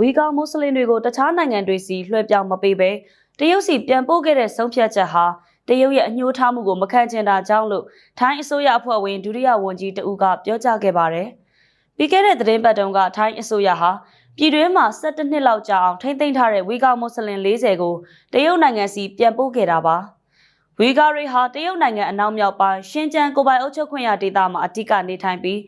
ဝီဂါမွတ်စလင်တွေကိုတခြားနိုင်ငံတွေစီလွှဲပြောင်းမပေးဘဲတရုတ်စီပြန်ပို့ခဲ့တဲ့ဆုံးဖြတ်ချက်ဟာတရုတ်ရဲ့အညှိုးထားမှုကိုမခံချင်တာကြောင့်လို့ထိုင်းအစိုးရအဖွဲ့ဝင်ဒုတိယဝန်ကြီးတဦးကပြောကြားခဲ့ပါတယ်။ပြီးခဲ့တဲ့သတင်းပတ်တုန်းကထိုင်းအစိုးရဟာပြည်တွင်းမှာ17နှစ်လောက်ကြာအောင်ထိမ့်သိမ်းထားတဲ့ဝီဂါမွတ်စလင်40ကိုတရုတ်နိုင်ငံစီပြန်ပို့ခဲ့တာပါ။ဝီဂါတွေဟာတရုတ်နိုင်ငံအနောက်မြောက်ပိုင်းရှင်းကျန်းကိုပိုင်အုပ်ချုပ်ခွင့်ရဒေသမှာအ धिक နေထိုင်ပြီး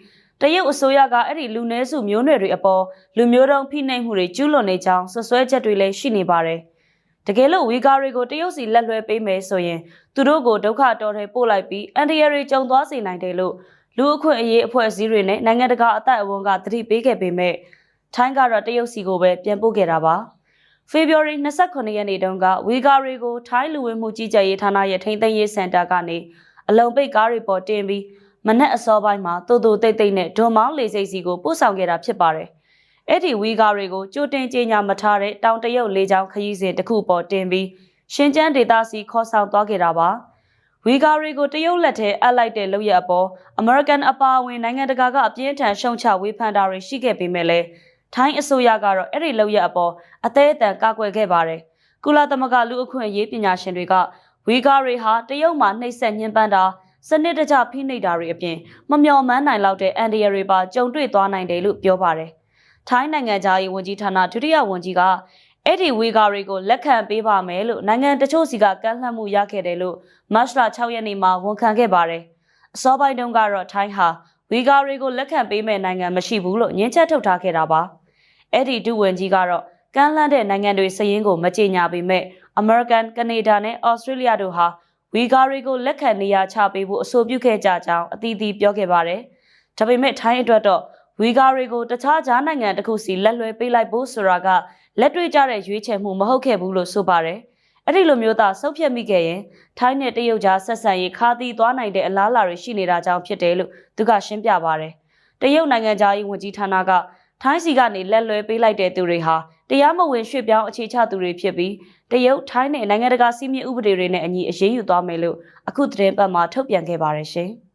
တရုတ်အစိုးရကအဲ့ဒီလူနည်းစုမျိုးနွယ်တွေအပေါ်လူမျိုးတုံးဖိနှိပ်မှုတွေကျူးလွန်နေကြောင်းဆွဆွဲချက်တွေလည်းရှိနေပါတယ်။တကယ်လို့ဝီဂါတွေကိုတရုတ်စီလက်လွှဲပေးမယ်ဆိုရင်သူတို့ကိုဒုက္ခတော်ထဲပို့လိုက်ပြီးအန်တရရီကြုံသွားစေနိုင်တယ်လို့လူအခွင့်အရေးအဖွဲ့အစည်းတွေနဲ့နိုင်ငံတကာအသက်အဝန်ကသတိပေးခဲ့ပေမဲ့ထိုင်းကတော့တရုတ်စီကိုပဲပြန်ပို့ခဲ့တာပါ။ဖေဖော်ဝါရီ29ရက်နေ့တုန်းကဝီဂါတွေကိုထိုင်းလူဝင်မှုကြီးကြပ်ရေးဌာနရဲ့ထိန်းသိမ်းရေးစင်တာကနေအလုံပိတ်ကားတွေပေါ်တင်ပြီး မနက်အစောပိုင်းမှာတိုးတိုးတိတ်တိတ်နဲ့ဒွန်မောင်းလေစိတ်စီကိုပို့ဆောင်ခဲ့တာဖြစ်ပါတယ်။အဲ့ဒီဝီဂါတွေကိုကြိုတင်ကြေညာမထားတဲ့တောင်တရုတ်လေကြောင်းခရီးစဉ်တစ်ခုပေါ်တင်ပြီးရှင်းကျန်းဒေသစီခေါ်ဆောင်သွားခဲ့တာပါ။ဝီဂါတွေကိုတရုတ်လက်ထဲအပ်လိုက်တဲ့လုပ်ရအပေါ်အမေရိကန်အပါအဝင်နိုင်ငံတကာကအပြင်းထန်ရှုံချဝေဖန်တာတွေရှိခဲ့ပေမဲ့လည်းထိုင်းအစိုးရကတော့အဲ့ဒီလုပ်ရအပေါ်အသေးအတန်ကာကွယ်ခဲ့ပါတယ်။ကုလသမဂ္ဂလူအခွင့်အရေးပညာရှင်တွေကဝီဂါတွေဟာတရုတ်မှာနှိပ်စက်ညှဉ်းပန်းတာ စနစ်တကျဖိနှိပ်တာတွေအပြင်မမျှော်မှန်းနိုင်လောက်တဲ့အန်ဒီရတွေပါကြုံတွေ့သွားနိုင်တယ်လို့ပြောပါတယ်။ထိုင်းနိုင်ငံသားရေးဝန်ကြီးဌာနဒုတိယဝန်ကြီးကအဲ့ဒီဝီဂါတွေကိုလက်ခံပေးပါမယ်လို့နိုင်ငံတချို့စီကကန့်လှမ်းမှုရခဲ့တယ်လို့မတ်လ6ရက်နေ့မှာဝန်ခံခဲ့ပါတယ်။အစောပိုင်းတုန်းကတော့ထိုင်းဟာဝီဂါတွေကိုလက်ခံပေးမဲ့နိုင်ငံမရှိဘူးလို့ညှင်းချက်ထုတ်ထားခဲ့တာပါ။အဲ့ဒီဒုဝန်ကြီးကတော့ကမ်းလှမ်းတဲ့နိုင်ငံတွေစည်ရင်းကိုမကြေညာပေမဲ့အမေရိကန်၊ကနေဒါနဲ့ဩစတြေးလျတို့ဟာ ဝီဂါတွေကိုလက်ခံနေရာချပေးဖို့အဆိုပြုခဲ့ကြကြောင်းအသီးသီးပြောခဲ့ပါတယ်။ဒါပေမဲ့ထိုင်းအတွက်တော့ဝီဂါတွေကိုတခြားဂျားနိုင်ငံတစ်ခုစီလက်လွှဲပေးလိုက်ဖို့ဆိုတာကလက်တွေ့ကျတဲ့ရွေးချယ်မှုမဟုတ်ခဲ့ဘူးလို့ဆိုပါတယ်။အဲ့ဒီလိုမျိုးသာဆုတ်ဖြတ်မိခဲ့ရင်ထိုင်းနဲ့တရုတ်ကြားဆက်ဆံရေးခါသီးသွားနိုင်တဲ့အလားအလာတွေရှိနေတာကြောင့်ဖြစ်တယ်လို့သူကရှင်းပြပါတယ်။တရုတ်နိုင်ငံသားရေးဝန်ကြီးဌာနကထိုင်းစီကနေလက်လွဲပေးလိုက်တဲ့သူတွေဟာ တရားမဝင်ရွှေ့ပြောင်းအခြေချသူတွေဖြစ်ပြီးတရုတ်ထိုင်းနဲ့နိုင်ငံတကာစီးမြင့်ဥပဒေတွေနဲ့အညီအရေးယူသွားမယ်လို့အခုသတင်းပတ်မှာထုတ်ပြန်ခဲ့ပါတယ်ရှင်။